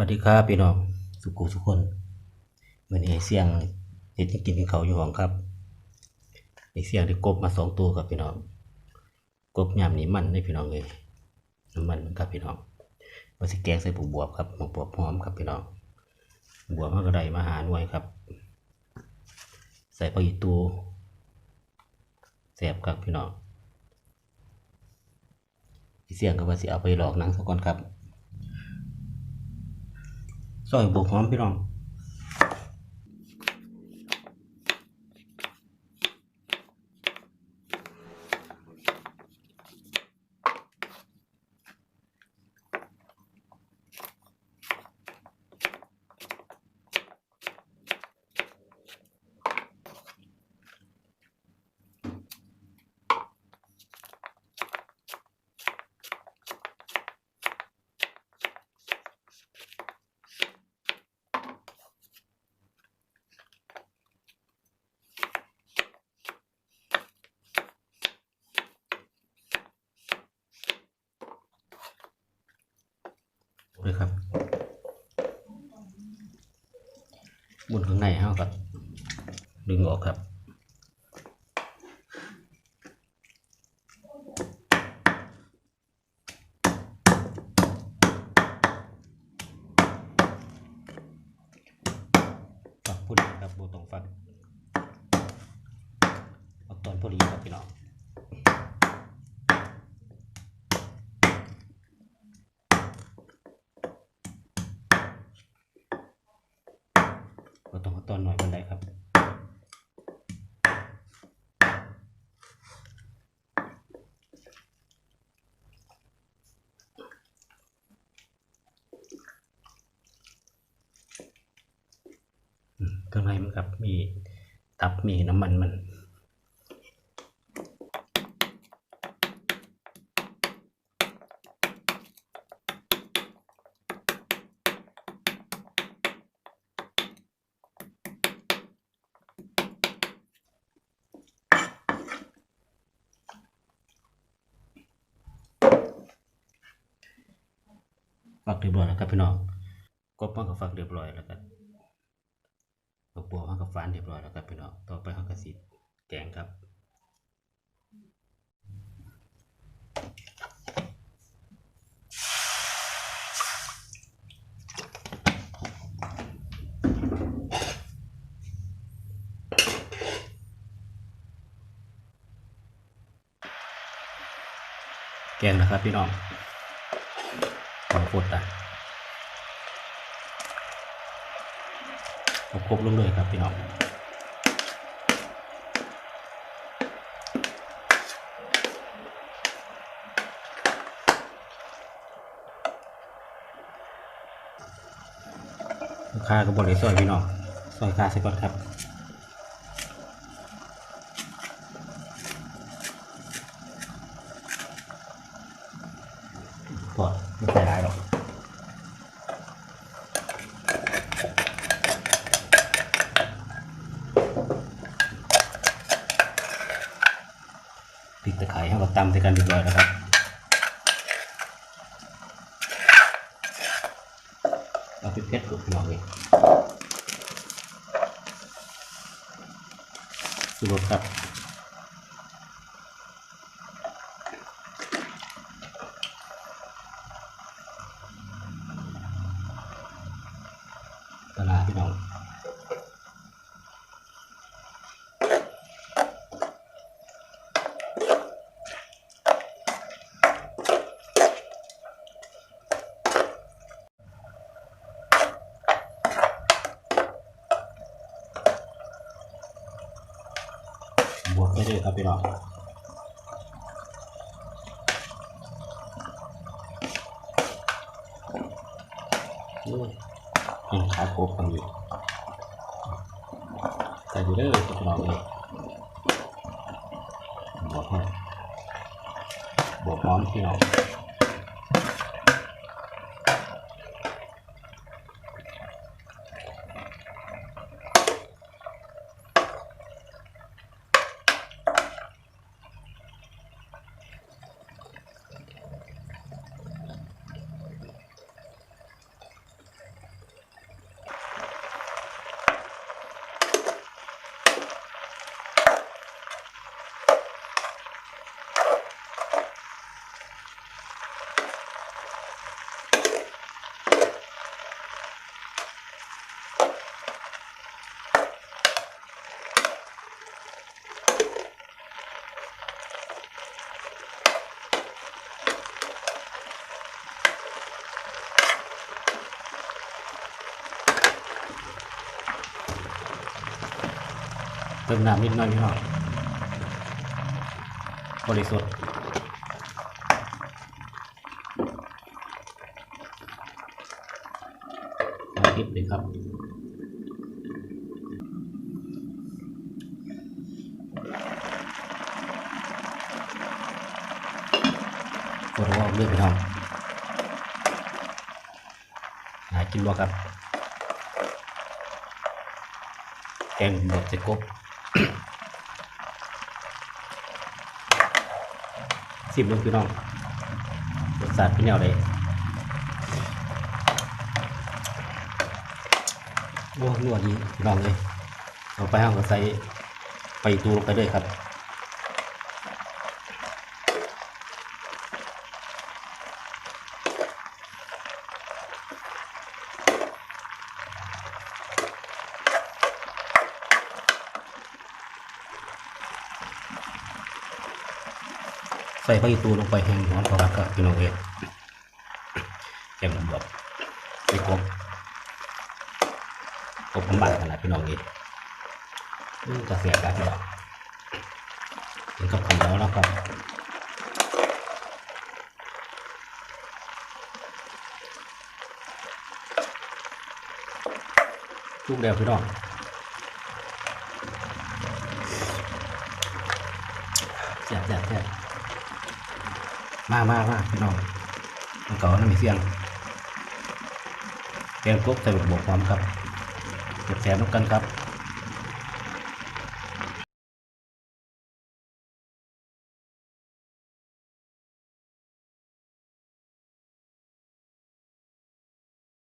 วัสดีครับพี่น้องสุขุทุกคนเมื่อนี้เสียงเห็ดกินกินเขาอยู่ห้องครับไอเสียงได้กบมาสองตัวครับพี่น้องกบยามนี้มันได้พี่น้องเลยน้ำมันมันครับพี่น้องมาสิแกงใส่ปูบวบครับหมกบวบหอมครับพี่น้องบวบมันก็ไดมาหาหน่วยครับ ใส่ผักอีตูแสบครับพี่น้องไอเสียงก็ว่าสิเอาไปหลอกนังสักก่อนครับ ซอยบวกหอมพี่น้อง เลยครับบนข้างในเฮากับดึงออกครับฝักพอดีครับโบตรงฝักเอาตอนพอดีครับพี่น้อง ก็ต้องเอาตอนหน่อยบันไดครับ อืม ข้างในมันครับมีตับมีน้ำมันมัน ฝักเรียบร้อยแล้วครับพี่น้องกบมันก็ฝักเรียบร้อยแล้วครับ บักบัวมันก็ฟานเรียบร้อยแล้วครับพี่น้องต่อไปเขาก็สิแกงครับแกงนะครับพี่น้องขอฟดอะ เอาครบลงเลยครับพี่น้องค่าก็บริซอยพี่น้องซอยค่าใส่ก่อนครับ ก็ไม่ใส่ร้ายหรอกพริก ตะไคร้ให้เราตำใส่กันเรียบร้อยแล้วครับเอาพริกเพชรกับพี่น้อยสูรสครับปลาร้าพี่น้อง เลยครับพี่น้องอุ้ยยังขายโคบกันอยู่แต่อยู่ได้เลยพี่น้องเลยบอกให้บอกพร้อมพี่น้อง เติมน้ำนิดหน่อยพี่น้องบริสุทธิ์มาคลิปเลยครับปวดวออกเรื่องพี่น้องหากินบ่ครับแกงบดใส่กบ สิบเรื่องพี่น้องรสชาติเป็นแนวใดโอ้นัวดีพี่น้องเลยเอาไปห้างก็ใส่ไปตูลงไปด้วยครับ ใส่ใบตูลงไปแห้งหอมกว่าก็พี่น้องเอ๋แกงบวบไปกบกบมันบาดขนาดพี่น้องเอ๋ยอืมจะเสียกันพี่น้องถึงกับขมแล้วนะครับลูกเดียวพี่น้องเสียบเสียบเสียบ มามามาพี่น้องมันเก่าน้ำมีเสียงแกงกบใส่บวกความครับเก็บๆน้ำกันครับ